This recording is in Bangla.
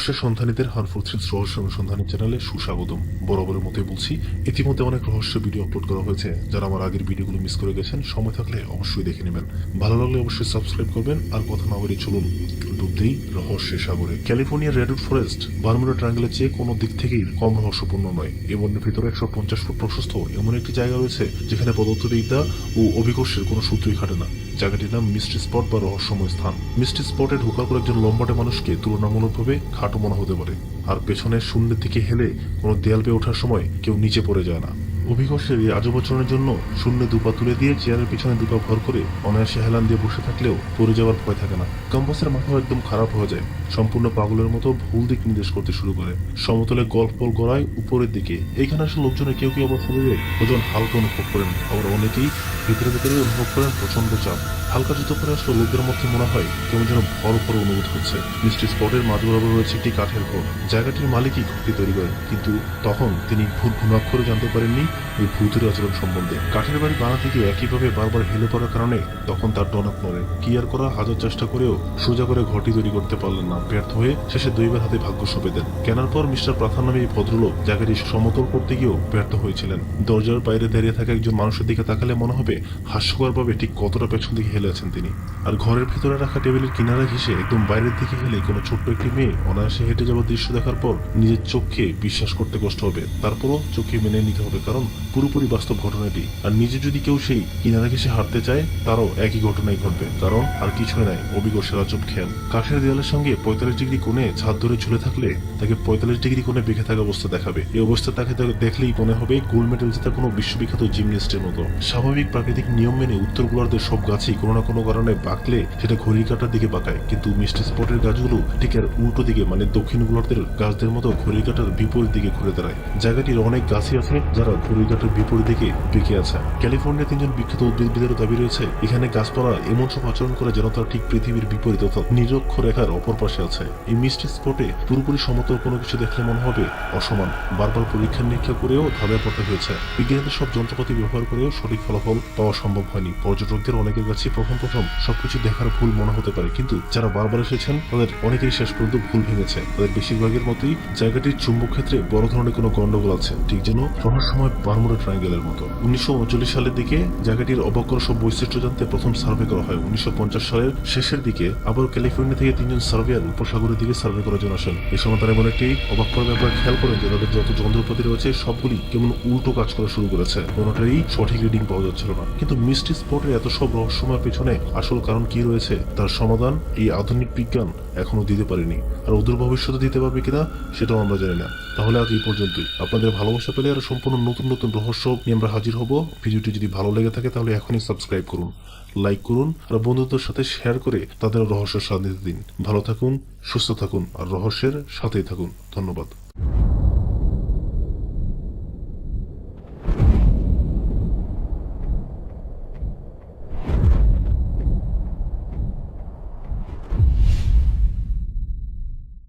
রহস্যের সন্ধানীদের হারফুল থ্রিলস রহস্য অনুসন্ধানের চ্যানেলে সুস্বাগতম। বরাবরের মতোই বলছি, ইতিমধ্যে অনেক রহস্য ভিডিও আপলোড করা হয়েছে। যারা আমার আগের ভিডিওগুলো মিস করে গেছেন, সময় থাকলে অবশ্যই দেখে নেবেন। ভালো লাগলে অবশ্যই সাবস্ক্রাইব করবেন, আর কথা না বলে চলুন ডুব দেই রহস্যের সাগরে। ক্যালিফোর্নিয়ার রেডউড ফরেস্ট বারমুডা ট্রায়াঙ্গেলের চেয়ে কোনো দিক থেকেই কম রহস্যপূর্ণ নয়। এর বনের ভিতরে একশো পঞ্চাশ ফুট প্রশস্ত এমন একটি জায়গা রয়েছে, যেখানে পদার্থবিদ্যা ও অভিকর্ষের কোনো সূত্রই খাটে না। জায়গাটির নাম মিস্ট্রি স্পট বা রহস্যময় স্থান। মিস্ট্রি স্পটে ঢোকার পর একজন লম্বাটে মানুষকে তুলনামূলকভাবে খাটো মনে হতে পারে। আর পেছনের শূন্যের দিকে হেলে কোনো দেয়াল পেয়ে ওঠার সময় কেউ নিচে পড়ে যায় না। অভিকর্ষের এই আজব আচরণের জন্য শূন্য দুপা তুলে দিয়ে চেয়ারের পিছনে দুপা ভর করে অনায়াসে হেলান দিয়ে বসে থাকলেও পড়ে যাওয়ার ভয় থাকে না। কম্পাসের মাথাও একদম খারাপ হয়ে যায়। সম্পূর্ণ পাগলের মতো ভুল দিক নির্দেশ করতে শুরু করে। সমতলে গল্প গড়ায় উপরের দিকে। এইখানে আসলে লোকজনের কেউ কেউ আবার শরীরে ওজন হালকা অনুভব করেন। আবার অনেকেই ভিতরে ভিতরে অনুভব করেন প্রচণ্ড চাপ। হালকা জুতো পরে আসলে লোকদের মধ্যে মনে হয় কেমন যেন ভর ভর অনুভূত হচ্ছে। মিষ্টি স্পটের মাঝ বরাবর রয়েছে একটি কাঠের ঘর। জায়গাটির মালিকই ঘরটি তৈরি করেন। কিন্তু তখন তিনি ভুল ভূমাক্ষরে জানতে পারেননি। ওই ভূতের আচরণ সম্বন্ধে। কাঠের বাড়ি বানাতে গিয়ে একইভাবে বারবার হেলে পড়ার কারণে তখন তার টনক নড়ে। কি আর করা, হাজার চেষ্টা করেও সোজা করে ঘরটি তৈরি করতে পারলেন না। ব্যর্থ হয়ে শেষে দুইবার হাতে ভাগ্য সঁপে দেন। কেনার পর মিস্টার প্রাথান নামে এই ভদ্রলোক জায়গাটি সমতল করতে গিয়েও ব্যর্থ হয়েছিলেন। দরজার বাইরে দাঁড়িয়ে থাকা একজন মানুষের দিকে তাকালে মনে হবে হাস্যকরভাবে ঠিক কতটা পেছন দিকে হেলে আছেন তিনি। আর ঘরের ভিতরে রাখা টেবিলের কিনারা ঘেসে একদম বাইরের দিকে হেলে কোনো ছোট্ট একটি মেয়ে অনায়াসে হেঁটে যাওয়ার দৃশ্য দেখার পর নিজের চোখকে বিশ্বাস করতে কষ্ট হবে। তারপরও চোখে মেনে নিতে হবে কারণ পুরোপুরি বাস্তব ঘটনাটি। আর নিজে যদি কেউ সেই কিনারা ঘেসে হাঁটতে চায়, তারও একই ঘটনাই ঘটবে। কারণ আর কিছুই নাই অভিজ্ঞের আচব খেয়াল কাঠের দেয়ালের সঙ্গে পঁয়তাল্লিশ ডিগ্রি কোণে ছাদ ধরে ঝুলে থাকলে তাকে পঁয়তাল্লিশ ডিগ্রি কোণে বেঁকে থাকা অবস্থা দেখাবে। এই অবস্থা তাকে দেখলেই মনে হবে গোল্ড মেডেল জেতা কোনো বিশ্ববিখ্যাত জিমনিস্টের মতো। স্বাভাবিক প্রাকৃতিক নিয়ম মেনে উত্তর গোলার্ধের সব গাছই কোনো না কোনো কারণে বাঁকলে সেটা ঘড়ি কাটার দিকে বাঁকায়। কিন্তু মিষ্টি স্পটের গাছগুলো ঠিক আর উল্টো দিকে মানে দক্ষিণ গোলার্ধের গাছদের মতো ঘড়ি কাটার বিপরীত দিকে ঘুরে দাঁড়ায়। জায়গাটির অনেক গাছই আছে যারা ঘড়ি বিপরীত দিকে বেঁকে আছে। ক্যালিফোর্নিয়া তিনজন বিখ্যাত উদ্ভিদবিদেরও দাবি রয়েছে, এখানে গাছপালা এমন সব আচরণ করে যেন তারা ঠিক পৃথিবীর বিপরীত অর্থাৎ নিরক্ষ রেখার অপর পাশে আছে। এই মিষ্টি স্পটে পুরোপুরি সমতল কোনো কিছু দেখলে মনে হবে অসমান। বারবার পরীক্ষা নিরীক্ষা করেও ধাঁধা পড়তে হয়েছে। বিজ্ঞানীদের সব যন্ত্রপাতি ব্যবহার করেও সঠিক ফলাফল পাওয়া সম্ভব হয়নি। পর্যটকদের অনেকের কাছে প্রথম প্রথম সবকিছু দেখার ভুল মনে হতে পারে, কিন্তু যারা বারবার এসেছেন, তাদের অনেকেই শেষ পর্যন্ত ভুল ভেঙেছে। তাদের বেশিরভাগের মতোই জায়গাটির চুম্বক ক্ষেত্রে বড় ধরনের কোনো গন্ডগোল আছে। ঠিক যেন রহস্যময় বারমুডা ট্রায়াঙ্গেলের মতো। উনিশশো উনচল্লিশ সালের দিকে জায়গাটির অবাক্য সব বৈশিষ্ট্য জানতে প্রথম সার্ভে করা হয়। উনিশশো পঞ্চাশ সালের শেষের দিকে আবার ক্যালিফোর্নিয়া থেকে তিনজন সার্ভেয়ার উপসাগরের দিকে সার্ভে করার জন্য আসেন। এই সময় তারা এমন একটি অবাক করার ব্যাপার খেয়াল করেন যে তাদের যত যন্ত্রপাতি রয়েছে, সবগুলি কেমন উল্টো কাজ করা শুরু করেছে। কোনোটারই সঠিক রিডিং পাওয়া যাচ্ছিল না। কিন্তু মিষ্টি স্পটের এত সব রহস্যময়ের পেছনে আসল কারণ কি রয়েছে, তার সমাধান এই আধুনিক বিজ্ঞান এখনও দিতে পারেনি। আর অদূর ভবিষ্যতে দিতে পারবে কিনা, সেটাও আমরা জানি না। তাহলে আজ এই পর্যন্তই। আপনাদের ভালোবাসা পেলে আর সম্পূর্ণ নতুন নতুন রহস্য নিয়ে আমরা হাজির হব। ভিডিওটি যদি ভালো লেগে থাকে তাহলে এখনই সাবস্ক্রাইব করুন, লাইক করুন আর বন্ধুদের সাথে শেয়ার করে তাদের রহস্য স্বাদ দিন। ভালো থাকুন, সুস্থ থাকুন আর রহস্যের সাথেই থাকুন। ধন্যবাদ।